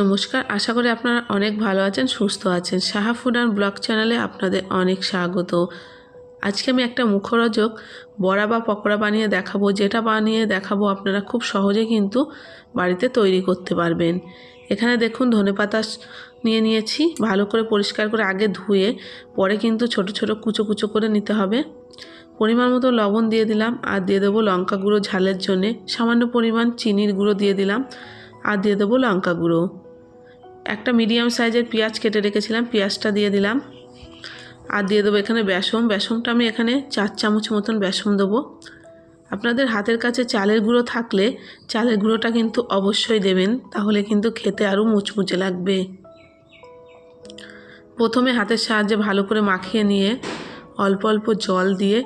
নমস্কার, আশা করি আপনারা অনেক ভালো আছেন, সুস্থ আছেন। সাহা ফুড অ্যান্ড ব্লগ চ্যানেলে আপনাদের অনেক স্বাগত। আজকে আমি একটা মুখরোচক বড়া বা পকোড়া বানিয়ে দেখাবো, যেটা বানিয়ে দেখাবো আপনারা খুব সহজে কিন্তু বাড়িতে তৈরি করতে পারবেন। এখানে দেখুন ধনেপাতা নিয়ে নিয়েছি, ভালো করে পরিষ্কার করে আগে ধুয়ে, পরে কিন্তু ছোট ছোট কুচো কুচো করে নিতে হবে। পরিমাণ মতো লবণ দিয়ে দিলাম, আর দিয়ে দেবো লঙ্কা গুঁড়ো ঝালের জন্যে। সামান্য পরিমাণ চিনির গুঁড়ো দিয়ে দিলাম, আর দিয়ে দেবো লঙ্কা গুঁড়ো। একটা মিডিয়াম সাইজের পেঁয়াজ কেটে রেখেছিলাম, পেঁয়াজটা দিয়ে দিলাম। আর দিয়ে দেবো এখানে বেসম বেসমটা আমি এখানে চার চামচ মতন বেসম দেবো। আপনাদের হাতের কাছে চালের গুঁড়ো থাকলে চালের গুঁড়োটা কিন্তু অবশ্যই দেবেন, তাহলে কিন্তু খেতে আরও মুচমুচে লাগবে। প্রথমে হাতের সাহায্যে ভালো করে মাখিয়ে নিয়ে অল্প অল্প জল দিয়ে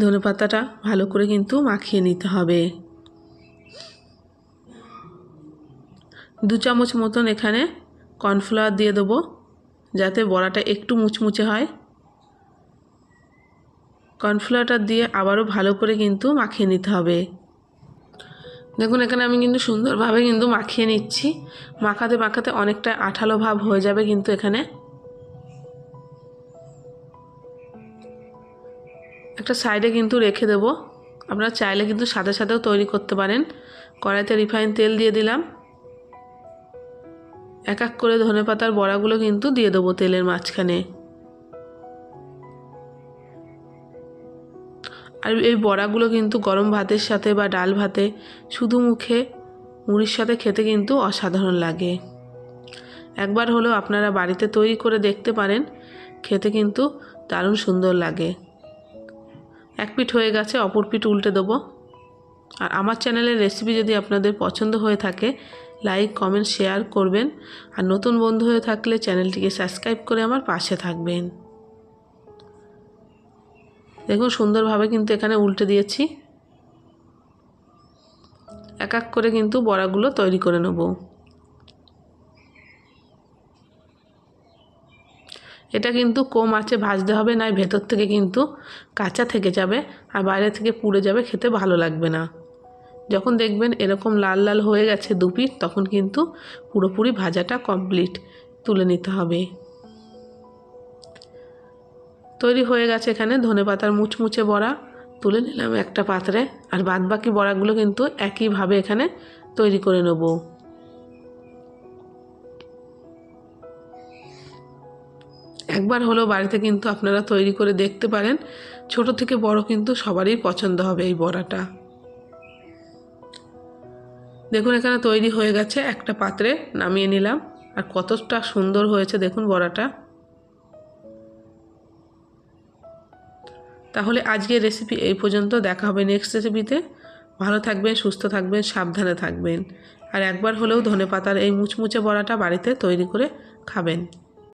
ধনেপাতাটা ভালো করে কিন্তু মাখিয়ে নিতে হবে। দু চামচ মতন এখানে কর্নফ্লাওয়ার দিয়ে দেবো, যাতে বড়াটা একটু মুচমুচে হয়। কর্নফ্লাওয়ারটা দিয়ে আবারও ভালো করে কিন্তু মাখিয়ে নিতে হবে। দেখুন, এখানে আমি কিন্তু সুন্দরভাবে কিন্তু মাখিয়ে নিচ্ছি। মাখাতে মাখাতে অনেকটা আঠালো ভাব হয়ে যাবে কিন্তু এখানে। একটা সাইডে কিন্তু রেখে দেব। আপনারা চাইলে কিন্তু সাথে সাথেও তৈরি করতে পারেন। কড়াইতে রিফাইন তেল দিয়ে দিলাম। এক এক করে ধনে পাতার বড়াগুলো কিন্তু দিয়ে দেবো তেলের মাঝখানে। আর এই বড়াগুলো কিন্তু গরম ভাতের সাথে বা ডাল ভাতে, শুধু মুখে, মুড়ির সাথে খেতে কিন্তু অসাধারণ লাগে। একবার হলেও আপনারা বাড়িতে তৈরি করে দেখতে পারেন, খেতে কিন্তু দারুণ সুন্দর লাগে। এক পিঠ হয়ে গেছে, অপর পিঠ উল্টে দেবো। আর আমার চ্যানেলের রেসিপি যদি আপনাদের পছন্দ হয়ে থাকে লাইক কমেন্ট শেয়ার করবেন। আর নতুন বন্ধু হয়ে থাকলে চ্যানেলটিকে সাবস্ক্রাইব করে আমার পাশে থাকবেন। দেখুন, সুন্দরভাবে কিন্তু এখানে উল্টে দিয়েছি। এক এক করে কিন্তু বড়াগুলো তৈরি করে নেব। এটা কিন্তু কম আছে, ভাজতে হবে না ভেতর থেকে কিন্তু কাঁচা থেকে যাবে, আর বাইরে থেকে পুড়ে যাবে, খেতে ভালো লাগবে না। যখন দেখবেন এরকম লাল লাল হয়ে গেছে দুপিট তখন কিন্তু পুরোপুরি ভাজাটা কমপ্লিট তুলে নিতে হবে। তৈরি হয়ে গেছে এখানে ধনে পাতার মুচমুচে বড়া। তুলে নিলাম একটা পাত্রে আর বাদ বাকি বড়াগুলো কিন্তু একইভাবে এখানে তৈরি করে নেব। একবার হলো বাড়িতে কিন্তু আপনারা তৈরি করে দেখতে পারেন। ছোট থেকে বড় কিন্তু সবারই পছন্দ হবে এই বড়াটা। দেখুন, এখানে তৈরি হয়ে গেছে একটা পাত্রে, নামিয়ে নিলাম। আর কতটা সুন্দর হয়েছে দেখুন বড়াটা। তাহলে আজকের রেসিপি এই পর্যন্ত, দেখা হবে নেক্সট রেসিপিতে ভালো থাকবেন, সুস্থ থাকবেন, সাবধানে থাকবেন। আর একবার হলেও ধনে পাতার এই মুচমুচে বড়াটা বাড়িতে তৈরি করে খাবেন।